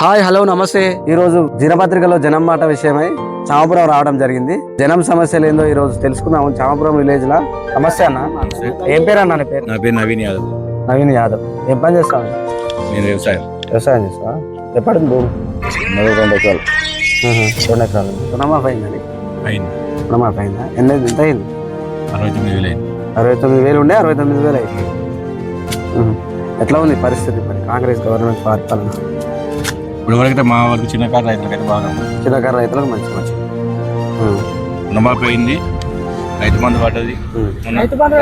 Hi hello నమస్తే. ఈ రోజు దినపత్రికలో జనం మాట విషయమై చామపురం రావడం జరిగింది. జనం సమస్యలు ఏందో ఈ రోజు తెలుసుకుందాము. చామపురం విలేజ్ లా నమస్తే అన్న. ఏం పేరు అన్న నీ పేరు? నా పేరు నవీన్ యాదవ్. నవీన్ యాదవ్. ఏం పని చేస్తావు? నేను వ్యవసాయం. వ్యవసాయం చేస్తావా? ఎప్పటికి భూమి రెండు ఎకరాలు. రెండు ఎకరాలు. రుణమాఫ్ అయిందండి అయింది. రుణమాఫ్ అయిందా ఎన్ని ఎంత అయింది? అరవై తొమ్మిది వేలు అయింది. అరవై తొమ్మిది వేలు ఉండే అరవై తొమ్మిది వేలు అయింది. ఎట్లా ఉంది పరిస్థితి మరి కాంగ్రెస్ గవర్నమెంట్ పరిపాలన ఇప్పుడు వరకైతే మా వరకు చిన్న కారు రైతులకైతే బాగా ఉంది. చిన్నకారు రైతులకు మంచి మంచి. రుణమాఫీ అయింది రైతు మందు పడ్డది. రైతు బంధు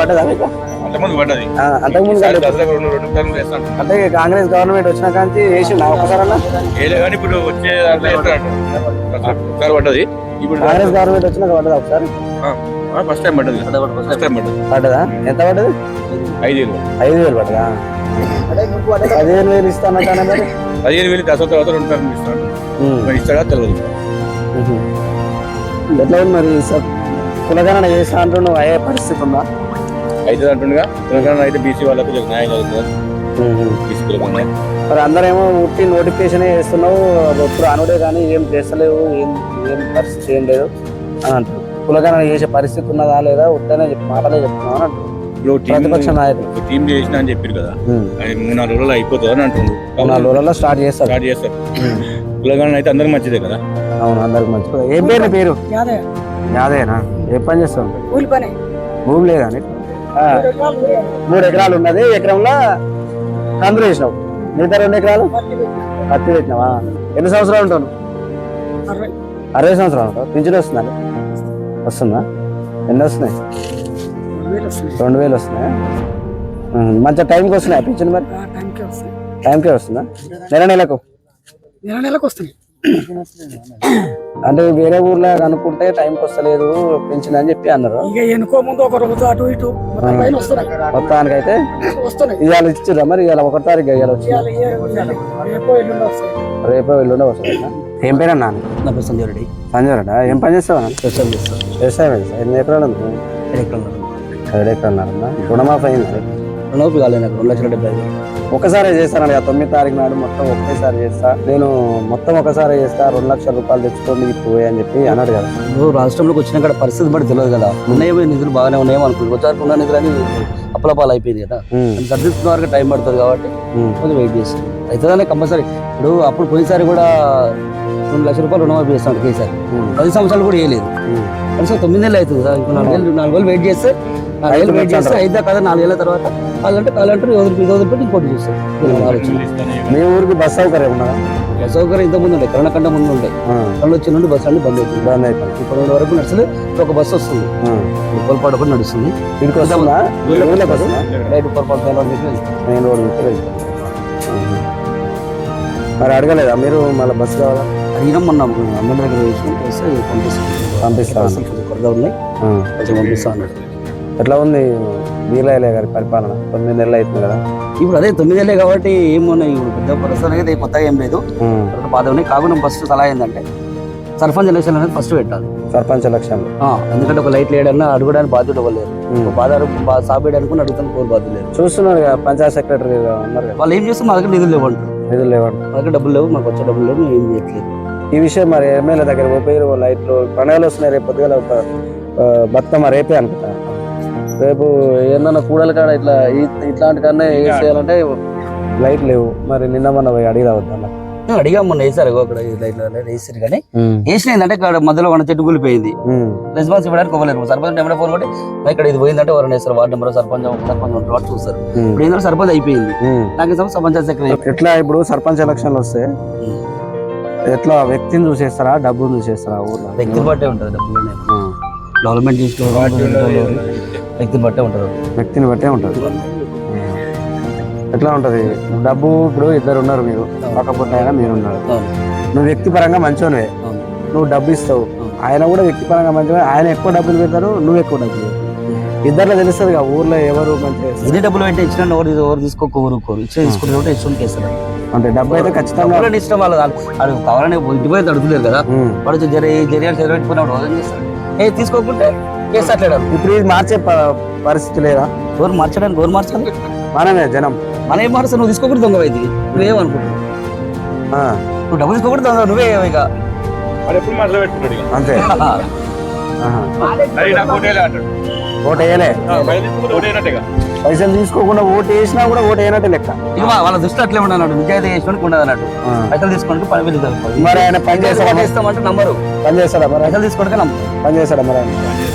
పడ్డదా. మీకు? అంతమంది పడ్డది. ఆ, అంతకుముందు అంటే కాంగ్రెస్ గవర్నమెంట్ వచ్చిన కాంచి వేసిండు ఒకసారన్నా ఏలే కానీ ఇప్పుడు వచ్చే ఒకసారి పడ్డది. ఇప్పుడు కాంగ్రెస్ గవర్నమెంట్ వచ్చినాక పడ్డదా ఒకసారి? ఫస్ట్ టైం పడ్డది. ఫస్ట్ టైం పడ్డది. పడ్డదా? ఎంత పడ్డది? ఐదు వేలు. ఐదు వేలు పడ్డదా? పదిహేను వేలు ఇస్తానంటానే మరి పదిహేను వేలు దసరా తర్వాత రెండు టర్ములు ఇస్తాడు ఉమ్. మరి ఇస్తాడా తెలియదు. ఎట్లా మరి సార్ కులగణన చేస్తా అంటున్నావు అయ్యే పరిస్థితి ఉందా? అయితే అంటుండగా తెలంగాణ అయితే బీసీ వాళ్ళకు న్యాయం జరుగుతుంది? మరి అందరేమో ఉట్టి నోటిఫికేషన్ చేస్తున్నావు ఎప్పుడు అనుడే కానీ ఏం చేస్తలేవు ఏం ఏం పరిస్థితి ఏం లేదు అని అంటారు కులగణన చేసే పరిస్థితి ఉన్నదా లేదా ఉట్టనే చెప్పి మాటలే ప్రతిపక్ష నాయకులు టీం చేసిన అని చెప్పారు కదా. మూడు నాలుగు రోజులు అయిపోతుంది అని అంటుండ్రు నాలుగు రోజుల్లో స్టార్ట్ చేస్తారు. స్టార్ట్ చేస్తారు. అయితే అందరికి మంచిదే కదా. అవును అందరికి మంచి ఏం పేరు పేరు? యాదే యాదేనా ఏ పని భూమి లేదా మూడు ఎకరాలు ఉన్నది ఎకరంలో కందులు వేసినావు. మిగతా రెండు ఎకరాలు? పత్తి పెట్టినావా? ఎన్ని సంవత్సరాలు ఉంటాను అరవై. సంవత్సరాలు ఉంటావు. పింఛన్ వస్తుందా వస్తుందా? ఎన్ని వస్తున్నాయి? రెండు వేలు వస్తున్నాయా. మంచిగా టైంకి వస్తున్నాయి పింఛన్ మరి? ఆ టైంకే వస్తుంది టైంకే వస్తుందా? నెల నెలకు? నెల నెలకు వస్తుంది అంటే వేరే ఊర్లో అనుకుంటే టైంకి వస్తలేదు పెంచిన అని చెప్పి అన్నారు. ఇక ఎనుకో ముందు ఒక రోజు అటు ఇటు మొత్తం పైన వస్తున్నాయి. మొత్తానికైతే వస్తున్నాయి. ఇవాళ ఇచ్చిర్రా మరి? ఇవాళ ఒకటి తారీఖు ఇవాళ వచ్చి. రేపో ఎల్లుండి వస్తుంది ఏం పేరు అన్నా సంజయ్ రెడ్డి సంజయ్ రెడ్డా ఏం పని చేస్తావు అన్న? వ్యవసాయం చేస్తాను. వ్యవసాయం ఎన్ని ఎకరాలు ఉంది ఎక్కడ ఏడు ఎకరాలు అన్న? రుణమాఫీ అయింది రుణమాఫీ కాలేదు నాకు రెండు లక్షల డెబ్బై ఒకసారి చేస్తాను కదా తొమ్మిది తారీఖు నాడు మొత్తం ఒకేసారి చేస్తా. నేను మొత్తం ఒకసారి చేస్తా రెండు లక్షల రూపాయలు తెచ్చుకోండి ఇప్పుడు అని చెప్పి అన్నాడు కదా. నువ్వు రాష్ట్రంలోకి వచ్చిన కాడ పరిస్థితి బట్టి తెలియదు కదా. ఉన్నాయేమో నిధులు బాగానే ఉన్నాయేమో అనుకుంటు. వచ్చారు ఉన్న నిధులు అని అప్పుల పాలు అయిపోయింది కదా సర్దిస్తున్న వరకు టైం పడుతుంది కాబట్టి కొంచెం వెయిట్ చేస్తాను అవుతుందనే కంపల్సరీ. ఇప్పుడు అప్పుడు పోయినసారి కూడా రెండు లక్షల రూపాయలు రుణమాఫీ చేస్తాను ఒకేసారి. పది సంవత్సరాలు కూడా వేయలేదు. కనీసం తొమ్మిది నెలలు అవుతుంది కదా ఇప్పుడు నాలుగు వేలు నాలుగు వేలు వెయిట్ చేస్తే నాలుగు వేలు వెయిట్ చేస్తే అయితే కదా నాలుగేళ్ళ తర్వాత వాళ్ళంటే వాళ్ళంటే ఇది వదిలిపెట్టి ఇంకోటి చూస్తారు. ఆలోచన. మీ ఊరికి బస్ సౌకర్యం ఉన్నదా బస్ సౌకర్యం ఇంత ముందు ఉంటాయి కరోనా కంటే ముందు ఉంటాయి ఆ, కళ్ళు వచ్చి నుండి బస్సు అన్ని బంద్ అవుతుంది ఇబ్బంది అయిపోయింది. ఇప్పుడు రెండు వరకు నడుస్తుంది ఒక బస్సు వస్తుంది. పొలపాటు కూడా నడుస్తుంది. వస్తుందా? రైట్ పొలపాటు. Main road. మరి అడగలేదా మీరు మళ్ళీ బస్సు కావాలా? అడిగినాం మొన్న అమ్మ దగ్గర వేసి వస్తే పంపిస్తాం. పంపిస్తా. అసలు కొంచెం కొరత ఉన్నాయి. కొంచెం పంపిస్తా అన్నాడు ఎట్లా ఉంది వీరయ్య గారి పరిపాలన? తొమ్మిది నెలలు అవుతుంది కదా. ఇప్పుడు అదే తొమ్మిదేళ్ళే కాబట్టి ఏమున్నాయి ఇప్పుడు పెద్ద ప్రస్తుతానికి అయితే కొత్తగా ఏం లేదు. బాధ ఉన్నాయి. కాకుండా ఫస్ట్ సలహా ఏంటంటే సర్పంచ్ ఎలక్షన్ అనేది ఫస్ట్ పెట్టాలి. సర్పంచ్ ఎలక్షన్లు ఆ, ఎందుకంటే ఒక లైట్ లేడన్నా అడగడానికి బాధ్యత ఇవ్వలేరు ఉమ్. బాధ సాబేయడానికి అడుగుతాను కోరు బాధ్యత లేరు చూస్తున్నారు పంచాయత్ సెక్రటరీ ఉన్నారు వాళ్ళు ఏం చేస్తే మా దగ్గర నిధులు లేవంటారు. నిధులు లేవండి మా దగ్గర డబ్బులు లేవు మాకు వచ్చే డబ్బులు లేవు మేము ఏం చేయట్లేదు. ఈ విషయం మరి ఎమ్మెల్యే దగ్గర పోయి లైట్లు పండుగలు వస్తున్నాయి రేపు పొద్దుగల బతుకమ్మ రేపే అనుకుంటా. రేపు ఏమన్నా కూడలు కాడ ఇట్లా ఇట్లాంటి కన్నా ఏం చేయాలంటే లైట్ లేవు. మరి నిన్న మొన్న పోయి అడిగి రావద్దా నేను అడిగాం మొన్న వేసారు అక్కడ లైట్లు వేసారు కానీ వేసిన ఏంటంటే ఇక్కడ మధ్యలో ఉన్న చెట్టు కూలిపోయింది. రెస్పాన్స్ ఇవ్వడానికి ఇవ్వలేరు సర్పంచ్ నెంబర్ ఫోన్ కొట్టి "నా ఇక్కడ ఇది పోయిందంటే ఎవరైనా వేస్తారు వార్డు నెంబర్ సర్పంచ్ సర్పంచ్ వాడు చూస్తారు. ఇప్పుడు ఏంటంటే సర్పంచ్ అయిపోయింది. నాకు సర్పంచ్ సెక్రటరీ. ఎట్లా ఇప్పుడు సర్పంచ్ ఎలక్షన్లు వస్తే? ఎట్లా వ్యక్తిని చూసేస్తారా? డబ్బును చూసేస్తారా ఊర్లో? వ్యక్తిని బట్టే ఉంటుంది డబ్బులు. డెవలప్మెంట్ వ్యక్తిని బట్టే ఉంటుంది. వ్యక్తిని బట్టే ఉంటుంది. ఎట్లా ఉంటది? డబ్బు ఇప్పుడు ఇద్దరు ఉన్నారు మీరు. పక్కపోతే అయినా మీరు ఉన్నారు. నువ్వు వ్యక్తిపరంగా అవును. నువ్వు డబ్బు ఇస్తావు. ఆయన కూడా వ్యక్తిపరంగా మంచిగా ఆయన ఎక్కువ డబ్బులు పెడతారు నువ్వు ఎక్కువ డబ్బులు పెడతావు. ఇద్దరిలో తెలుస్తుంది కదా ఊర్లో ఎవరు. ఎన్ని డబ్బులు పెట్టి ఇచ్చిన ఎవరు ఎవరు తీసుకోక ఊరుకోరు ఇచ్చిన తీసుకుంటే కూడా ఇష్టం కేస్తారు అంటే డబ్బు అయితే ఖచ్చితంగా డబ్బులు ఇష్టం వాళ్ళు అది కావాలని ఇంటి పోయి కదా. వాడు జరి జరియాలు చదివిపెట్టుకున్నప్పుడు ఏం చేస్తారు ఏ తీసుకోకుంటే కేసు అట్లేడు ఇప్పుడు ఇది మార్చే ప- పరిస్థితి లేదా? ఎవరు మార్చడానికి ఎవరు మార్చాలి. మనమే జనం. మన ఏం మారుస్తా నువ్వు తీసుకోకూడదు దొంగ వైద్యుకి నువ్వు ఏమనుకుంటున్నావు ఆ, నువ్వు డబ్బులు తీసుకోకూడదు నువ్వే మనసులో పెట్టుకుంటాడు ఇక. అంతే. ఆహా. అది నాకు ఓటేలే అంటాడు ఓటు వేయలే ఆ, పైసలు తీసుకోకుండా ఓటు వేసినా కూడా ఓటు వేయనట్టే లెక్క ఇక వాళ్ళ దృష్టి అట్లే ఉండదు నిజాయితీ చేసుకోవడానికి ఉండదు అన్నట్టు. పైసలు తీసుకోవడానికి పని వెళ్తారు మరి ఆయన పని చేస్తాడా? ఇస్తామంటే నంబరు పని చేస్తాడా మరి? పైసలు తీసుకోవడానికి నంబరు పని చేస్తాడా మరి ఆయన?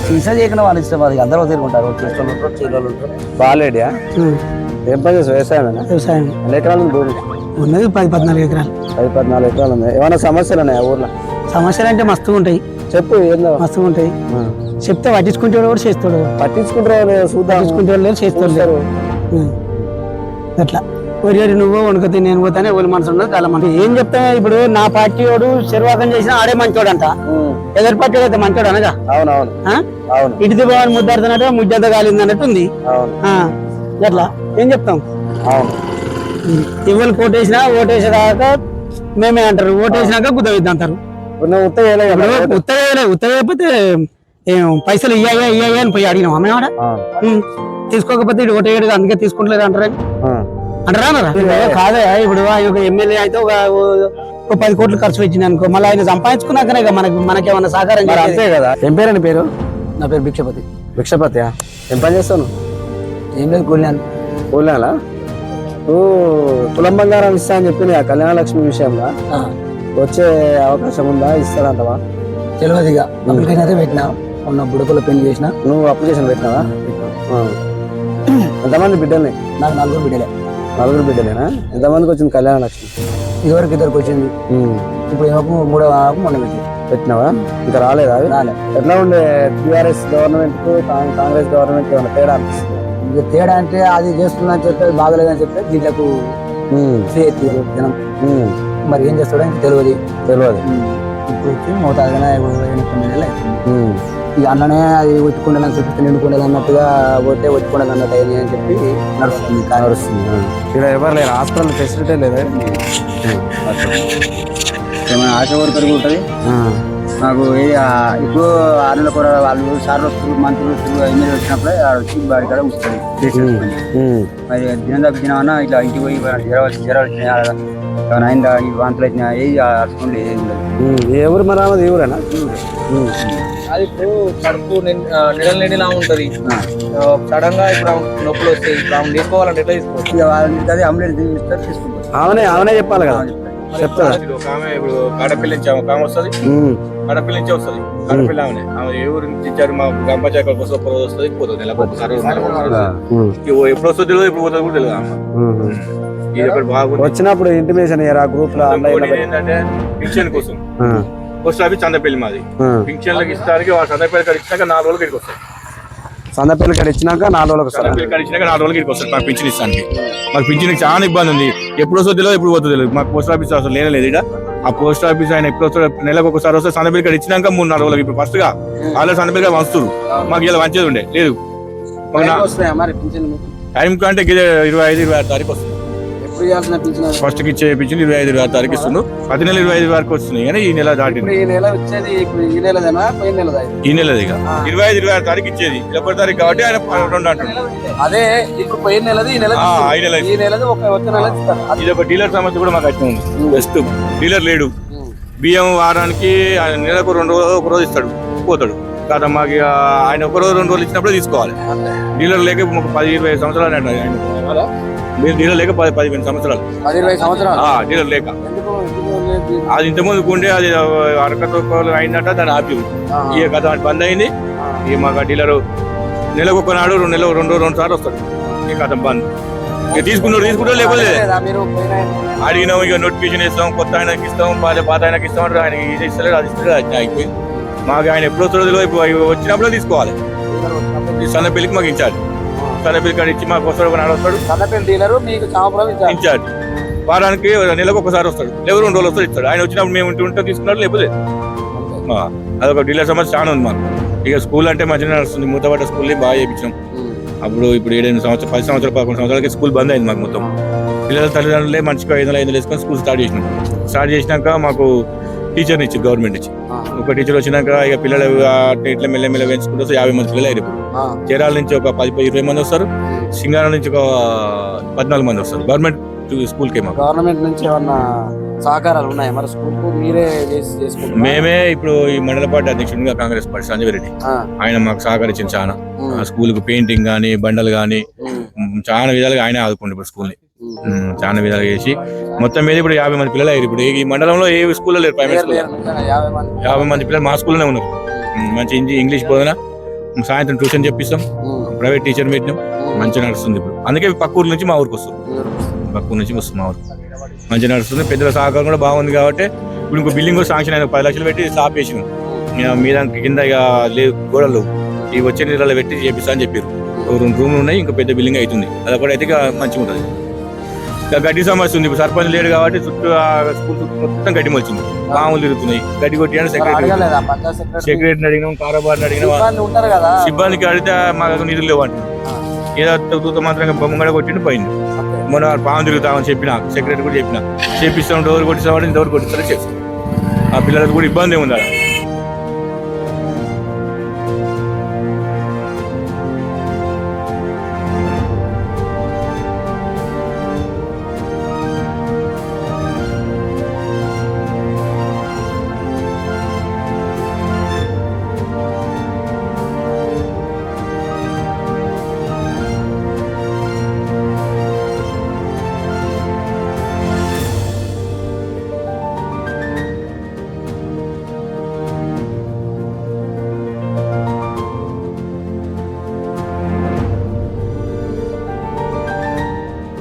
సీసా చేయకుండా వాళ్ళు ఇష్టం అది అందరూ తిరుగుంటారు చేసేవాళ్ళు ఉంటారు ఉంటారు. బాలేడియా? ఏం పని చేస్తావు? వ్యవసాయమేనా? వ్యవసాయం ఎన్ని ఎకరాలు ఉంది భూమి? ఉన్నది పది పద్నాలుగు ఎకరాలు. పది పద్నాలుగు ఎకరాలు ఉంది. ఏమైనా సమస్యలు ఉన్నాయా ఊర్లో? సమస్యలు అంటే మస్తుగా ఉంటాయి చెప్పు ఏందో. మస్తుగా ఉంటాయి. చెప్తే పట్టించుకుంటాడు కూడా చేస్తాడు. పట్టించుకుంటారో లేదు చేస్తాడు ఉం. అట్లా. ఒరి నువ్వు వణుకతే నేను పోతానే వాళ్ళ మనసు ఉన్నది చాలా మంది ఏం చెప్తా ఇప్పుడు నా పార్టీ వాడు శర్వాకం చేసినా ఆడే మంచోడంట. ఎదురు పార్టీ అయితే మంచోడు అనగా? అవునవును? అవును. ఇటు భవన్ ముద్దాడుతున్నట్టు ముద్దంత కాలింది అన్నట్టు ఉంది. అట్లా ఏం చెప్తాం అవును. ఇవ్వని కోటేసినా ఓటేసేదాకా మేమే అంటారు. ఓటేసినాక గుద్దవిద్ది అంటారు. ఉత్తరే ఉత్తర పైసలు ఇయ్యాయా ఇయ్యాయా అని పోయి అడిగినాం. అమ్మ ఆడ. తీసుకోకపోతే ఇటు ఓటేయడు అందుకే తీసుకుంటలేదు అంటారని. అంటారా? కాదే ఇప్పుడు ఒక ఎమ్మెల్యే అయితే ఒక పది కోట్లు ఖర్చు పెట్టింది అనుకో మళ్ళీ ఆయన సంపాదించుకున్నాకనే ఇక మనకి మనకేమన్నా సహకారం. అంతే కదా. ఏం పేరు నీ పేరు? నా పేరు భిక్షపతి. భిక్షపతి ఏం పని చేస్తావు నువ్వు? ఏం లేదు కూలినాను. ఊళ్ళోనా నువ్వు కులం బంగారం ఇస్తా అని చెప్పింది ఆ కళ్యాణ లక్ష్మి విషయంలో. వచ్చే అవకాశం ఉందా? ఇస్తాడంటవా తెలియదు ఇక. అప్లికేషన్ అయితే పెట్టినా. ఉన్న బుడకలో పెళ్ళి చేసిన నువ్వు అప్లికేషన్ పెట్టినావా. ఎంతమంది బిడ్డల్ని? నాకు నలుగురు బిడ్డలే. నలుగురు బిడ్డలేనా? ఎంతమందికి వచ్చింది కళ్యాణ లక్ష్మి? ఇదివరకు ఇద్దరికి వచ్చింది. ఇప్పుడు ఏమో మూడో ఆకు మొన్న పెట్టి పెట్టినావా? ఇంకా రాలేదా అవి? రాలే. ఎట్లా ఉండే టిఆర్ఎస్ గవర్నమెంట్ కాంగ్రెస్ గవర్నమెంట్ ఏమైనా తేడా అనిపిస్తుంది? ఇక తేడా అంటే అది చేస్తున్నా అని చెప్పి బాగలేదని చెప్పి దీంట్లకు ఎత్తిరు జనం. మరి ఏం చేస్తాడో ఇంకా తెలియదు తెలియదు ఇప్పుడు వచ్చి మోతాదుగానే ఎనిమిది తొమ్మిది నెలలు అవుతుంది. ఇక అన్ననే అది ఒత్తుకుండాలని చూపిస్తే నిండుకుండదు అన్నట్టుగా పోతే ఒత్తుకుండదు అన్నట్టు అయింది అని చెప్పి నడుస్తుంది కానీ నడుస్తుంది. ఇక్కడ ఎవరు లేరు హాస్పిటల్ ఫెసిలిటీ లేదా ఏమైనా ఆశ వర్కర్ ఉంటుంది. నాకు ఏ- ఇప్పుడు ఆరుల కూర వాళ్ళు సార్లు వస్తారు మంత్రులు వస్తారు ఎమ్మెల్యే వచ్చినప్పుడే వచ్చి బాడీ కాడ వస్తుంది. మరి దినం తప్ప దినమన్నా ఇట్లా ఇంటికి పోయి జ్వరాలు జ్వరాలు వచ్చినాయి అయిందా ఈ వాంతులు వచ్చినా ఏ ఏం లేదు. ఏ ఊరు మరి ఈ ఊరేనా. అది ఇప్పుడు కడుపు నిడల నిడిలా ఉంటది. సడన్గా ఇప్పుడు నొప్పులు వస్తాయి. ఇప్పుడు ఆమె తీసుకోవాలంటే ఎట్లా తీసుకోవచ్చు వాళ్ళని అదే తీసుకుంటారు. ఆమెనే ఆమెనే చెప్పాలి కదా? చెప్తారా? ఆమె ఇప్పుడు కాడపల్లి నుంచి ఆమె ఒక ఆమె వస్తుంది. ఉమ్. కడపల్లి నుంచి వస్తుంది. కడపల్లి ఆమె ఆమె ఏ ఊరు నుంచి ఇచ్చారు మా గ్రామ పంచాయతీ కోసం ఒక రోజు వస్తుంది పోతుంది. నెలకు ఒకసారి ఎప్పుడు వస్తుందో తెలియదు ఇప్పుడు పోతుంది కూడా తెలియదు ఆమె. వచ్చినప్పుడు ఇంటిమేషన్ ఇయ్యరా గ్రూప్లో ఆన్లైన్ ఏంటంటే కోసం. పోస్ట్ ఆఫీస్ చందపల్లి మాది. పింఛన్లకు ఇస్తానికి వాళ్ళ చందపల్లి కాడ ఇచ్చినాక నాలుగు రోజులు ఇక్కడికి వస్తాయి సందపల్లి కాడ ఇచ్చినాక నాలుగు రోజులకు వస్తారా. చందపల్లి కాడ ఇచ్చినాక నాలుగు రోజులు ఇక్కడికి వస్తాయి మాకు పింఛన్ ఇస్తానికి. మాకు పింఛన్కి చాలా ఇబ్బంది ఉంది. ఎప్పుడు వస్తుందో తెలియదు ఎప్పుడు పోతుందో తెలియదు. మాకు పోస్ట్ ఆఫీస్ అసలు లేనే లేదు ఇక్కడ. ఆ పోస్ట్ ఆఫీస్ ఆయన ఎప్పుడు వస్తాడో నెలకు ఒకసారి వస్తే సందపల్లి కాడ ఇచ్చినాక మూడు నాలుగు రోజులు ఇప్పుడు ఫస్ట్గా వాళ్ళ సందపల్లి కాడ వంచుతురు మాకు ఇలా వంచేది ఉండే లేదు. పింఛన్ టైం కంటే ఇరవై ఐదు ఇరవై ఆరు తారీఖు వస్తుంది. పింఛన్ ఫస్ట్కి ఇచ్చే పింఛన్ ఇరవై ఐదు తారీఖు ఇస్తుండు. ప్రతి నెల ఇరవై ఐదు వరకు వస్తున్నాయి కానీ ఈ నెల దాటింది. ఇప్పుడు ఈ నెల వచ్చేది ఈ నెలదేనా? నెలదా? ఈ ఇరవై ఐదు ఇరవై ఆరు తారీఖు ఇచ్చేది. ఇరవై తారీఖు కాబట్టి ఆయన రెండు అంటుండు. అదే ఇప్పుడు పోయిన నెలది ఈ నెల ఈ నెల ఈ నెలది ఒక వచ్చే నెల ఇది ఒక డీలర్ సమస్య కూడా మాకు వచ్చింది ఉంది. బెస్ట్ డీలర్ లేడు. బియ్యం వారానికి ఆయన నెలకు రెండు రోజులు ఒక రోజు ఇస్తాడు. పోతాడు. కాదా మాకు ఆయన ఒక రోజు రెండు రోజులు ఇచ్చినప్పుడే తీసుకోవాలి. డీలర్ లేక మాకు పది ఇరవై సంవత్సరాలు ఆయన. మీరు డీలర్ లేక పది పదిహేను సంవత్సరాలు. పది ఇరవై సంవత్సరాలు? ఆ, డీలర్ లేక? అది ఇంతకుముందు ఉండే అది అరకతో అయిందట దాని ఆపి ఈ కథ బంద్ అయింది. ఈ మాకు డీలర్ నెలకు ఒక నాడు రెండు నెలలు రెండు రెండు సార్లు వస్తాడు. ఈ కథ బంద్. ఇక తీసుకున్నాడు తీసుకుంటాడు లేకపోతే అడిగినాం ఇక నోటిఫికేషన్ ఇస్తాం కొత్త ఆయనకి ఇస్తాం పాత పాత ఆయనకి ఇస్తాం అంటే ఆయన ఇది ఇస్తలేడు అది ఇస్తలేడు అది అయిపోయింది. మాకు ఆయన ఎప్పుడు వస్తాడో తెలియదు వచ్చినప్పుడే తీసుకోవాలి. ఈ సన్న పెళ్ళికి మాకు ఇన్ఛార్జ్ సన్న పెళ్ళి కాడ ఇచ్చి మాకు వస్తాడు ఒక నాడు వస్తాడు. డీలర్ మీకు ఇన్ఛార్జ్. వారానికి నెలకు ఒకసారి వస్తాడు. లేవు రెండు రోజులు వస్తాడు ఇస్తాడు. ఆయన వచ్చినప్పుడు మేము ఉంటే ఉంటే తీసుకున్నాడు లేకపోతే అదొక డీలర్ సమస్య చాలా ఉంది మాకు. ఇక స్కూల్ అంటే మంచిగా నడుస్తుంది. మూతపడ్డ స్కూల్ని బాగా చేయించాం అప్పుడు ఇప్పుడు ఏడెనిమిది సంవత్సరాలు పది సంవత్సరాలు పదకొండు సంవత్సరాలకి స్కూల్ బంద్ అయింది మాకు మొత్తం. పిల్లల తల్లిదండ్రులే మంచిగా ఐదు వందలు ఐదు వందలు వేసుకొని స్కూల్ స్టార్ట్ చేసినాం. స్టార్ట్ చేసినాక మాకు టీచర్ని ఇచ్చి గవర్నమెంట్ ఇచ్చి ఒక టీచర్ వచ్చినాక ఇక పిల్లలు ఇట్లా మెల్ల మెల్ల పెంచుకుంటూ యాభై మంది పిల్లలు అయిపోయి చీరాల నుంచి ఒక పది ఇరవై మంది వస్తారు. సింగారం నుంచి ఒక పద్నాలుగు మంది వస్తారు. గవర్నమెంట్ స్కూల్కే మాకు. గవర్నమెంట్ నుంచి ఏమన్నా సహకారాలు ఉన్నాయా? మరి స్కూల్కు మీరే చేసి చేసుకుంటున్నారా? మేమే ఇప్పుడు ఈ మండల పార్టీ అధ్యక్షుడిగా కాంగ్రెస్ పార్టీ సంజయ్ రెడ్డి. ఆ, ఆయన మాకు సహకరించింది చాలా. స్కూల్కు పెయింటింగ్ కానీ బండలు కానీ చాలా విధాలుగా ఆయన ఆదుకుంటు ఇప్పుడు స్కూల్ని చాలా విధాలుగా చేసి మొత్తం మీద ఇప్పుడు యాభై మంది పిల్లలు అయ్యారు. ఇప్పుడు ఈ మండలంలో ఏ స్కూల్లో లేరు? ప్రైమరీ లేరు, స్కూల్ యాభై మంది. పిల్లలు మా స్కూల్లోనే ఉన్నారు. మంచి ఇంగ్లీ- ఇంగ్లీష్ బోధన. సాయంత్రం ట్యూషన్ చెప్పిస్తాం. ప్రైవేట్ టీచర్ పెట్టినాం. మంచిగా నడుస్తుంది ఇప్పుడు. అందుకే పక్క ఊరు నుంచి మా ఊరికి వస్తుంది పక్క ఊరు నుంచి వస్తుంది మా ఊరికి. మంచిగా నడుస్తుంది. పెద్దల సహకారం కూడా బాగుంది కాబట్టి ఇప్పుడు ఇంకో బిల్డింగ్ కూడా శాంక్షన్ అయిన పది లక్షలు పెట్టి వేసినాం ఇక మీద కింద ఇక లేవు గోడలు ఇవి వచ్చే నీళ్ళలో పెట్టి చేపిస్తా అని చెప్పారు. రెండు రూమ్లు ఉన్నాయి ఇంకా పెద్ద బిల్డింగ్ అవుతుంది. అది ఒకటి అయితే ఇక మంచిగా ఉంటుంది. ఇక గడ్డి సమస్య ఉంది. ఇప్పుడు సర్పంచ్ లేడు కాబట్టి చుట్టూ స్కూల్ చుట్టూ మొత్తం గడ్డి మొలిచింది. పాములు తిరుగుతున్నాయి. గడ్డి కొట్టి పక్క సెక్రటరీ సెక్రటరీని అడిగినాం కారోబార్ని అడిగినాం. సిబ్బందికి అడిగితే మాకు నిధులు లేవు అంటున్నారు ఏదో తూత మాత్రం బొమ్మగడ కొట్టిండు పోయింది. మొన్న పాము తిరుగుతామని చెప్పిన సెక్రటరీ కూడా చెప్పిన. చేపిస్తాం డోర్ కొట్టిస్తామని డోర్ కొట్టిస్తారని చెప్పి ఆ పిల్లలకు కూడా ఇబ్బంది ఉంది.